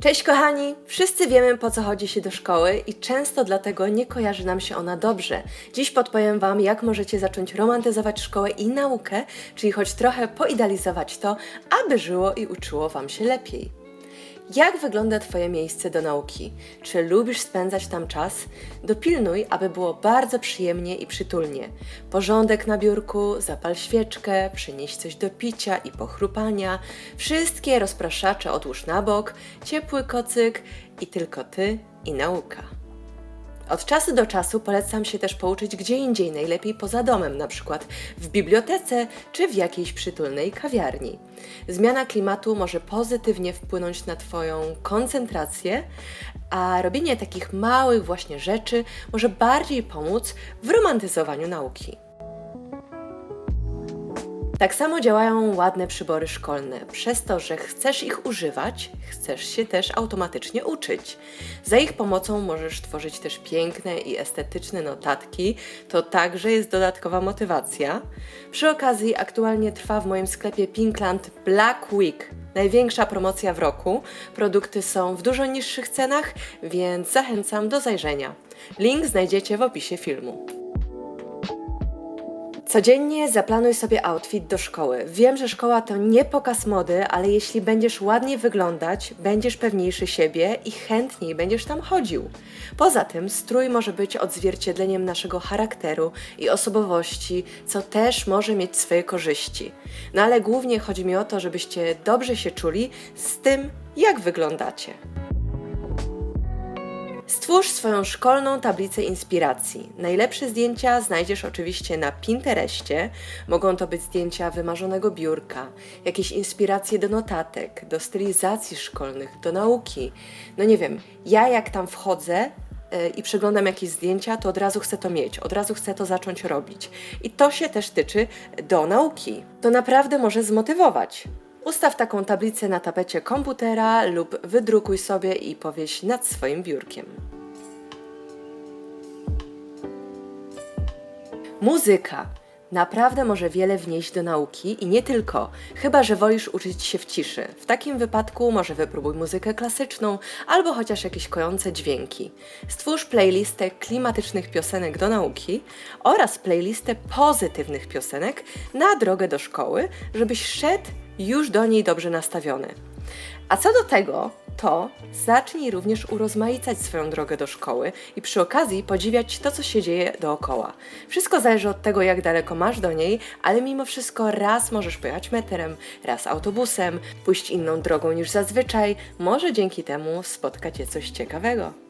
Cześć kochani! Wszyscy wiemy po co chodzi się do szkoły i często dlatego nie kojarzy nam się ona dobrze. Dziś podpowiem Wam, jak możecie zacząć romantyzować szkołę i naukę, czyli choć trochę poidealizować to, aby żyło i uczyło Wam się lepiej. Jak wygląda Twoje miejsce do nauki? Czy lubisz spędzać tam czas? Dopilnuj, aby było bardzo przyjemnie i przytulnie. Porządek na biurku, zapal świeczkę, przynieś coś do picia i pochrupania. Wszystkie rozpraszacze odłóż na bok, ciepły kocyk i tylko Ty i nauka. Od czasu do czasu polecam się też pouczyć gdzie indziej, najlepiej poza domem, na przykład w bibliotece czy w jakiejś przytulnej kawiarni. Zmiana klimatu może pozytywnie wpłynąć na Twoją koncentrację, a robienie takich małych właśnie rzeczy może bardziej pomóc w romantyzowaniu nauki. Tak samo działają ładne przybory szkolne. Przez to, że chcesz ich używać, chcesz się też automatycznie uczyć. Za ich pomocą możesz tworzyć też piękne i estetyczne notatki. To także jest dodatkowa motywacja. Przy okazji aktualnie trwa w moim sklepie Pinkland Black Week. Największa promocja w roku. Produkty są w dużo niższych cenach, więc zachęcam do zajrzenia. Link znajdziecie w opisie filmu. Codziennie zaplanuj sobie outfit do szkoły. Wiem, że szkoła to nie pokaz mody, ale jeśli będziesz ładnie wyglądać, będziesz pewniejszy siebie i chętniej będziesz tam chodził. Poza tym strój może być odzwierciedleniem naszego charakteru i osobowości, co też może mieć swoje korzyści. No ale głównie chodzi mi o to, żebyście dobrze się czuli z tym, jak wyglądacie. Stwórz swoją szkolną tablicę inspiracji. Najlepsze zdjęcia znajdziesz oczywiście na Pinterestie. Mogą to być zdjęcia wymarzonego biurka, jakieś inspiracje do notatek, do stylizacji szkolnych, do nauki. No nie wiem, ja jak tam wchodzę e, i przeglądam jakieś zdjęcia, to od razu chcę to mieć, od razu chcę to zacząć robić. I to się też tyczy do nauki. To naprawdę może zmotywować. Ustaw taką tablicę na tapecie komputera lub wydrukuj sobie i powieś nad swoim biurkiem. Muzyka. Naprawdę może wiele wnieść do nauki i nie tylko, chyba że wolisz uczyć się w ciszy. W takim wypadku może wypróbuj muzykę klasyczną albo chociaż jakieś kojące dźwięki. Stwórz playlistę klimatycznych piosenek do nauki oraz playlistę pozytywnych piosenek na drogę do szkoły, żebyś szedł już do niej dobrze nastawiony. A co do tego, to zacznij również urozmaicać swoją drogę do szkoły i przy okazji podziwiać to, co się dzieje dookoła. Wszystko zależy od tego, jak daleko masz do niej, ale mimo wszystko raz możesz pojechać metrem, raz autobusem, pójść inną drogą niż zazwyczaj. Może dzięki temu spotka cię coś ciekawego.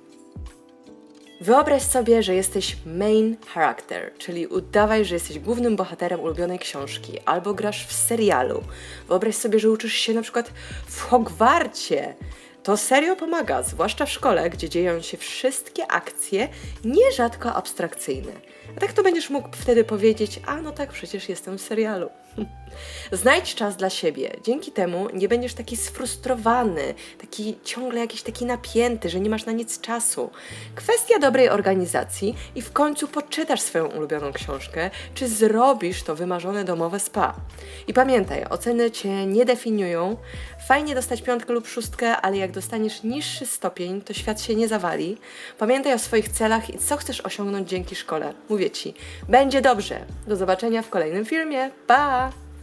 Wyobraź sobie, że jesteś main character, czyli udawaj, że jesteś głównym bohaterem ulubionej książki albo grasz w serialu. Wyobraź sobie, że uczysz się na przykład w Hogwarcie. To serio pomaga, zwłaszcza w szkole, gdzie dzieją się wszystkie akcje, nierzadko abstrakcyjne. A tak to będziesz mógł wtedy powiedzieć, a no tak, przecież jestem w serialu. Znajdź czas dla siebie. Dzięki temu nie będziesz taki sfrustrowany, taki ciągle jakiś taki napięty, że nie masz na nic czasu. Kwestia dobrej organizacji i w końcu poczytasz swoją ulubioną książkę, czy zrobisz to wymarzone domowe spa. I pamiętaj, oceny cię nie definiują. Fajnie dostać piątkę lub szóstkę, ale jak dostaniesz niższy stopień, to świat się nie zawali. Pamiętaj o swoich celach i co chcesz osiągnąć dzięki szkole. Mówię ci, będzie dobrze. Do zobaczenia w kolejnym filmie. Pa!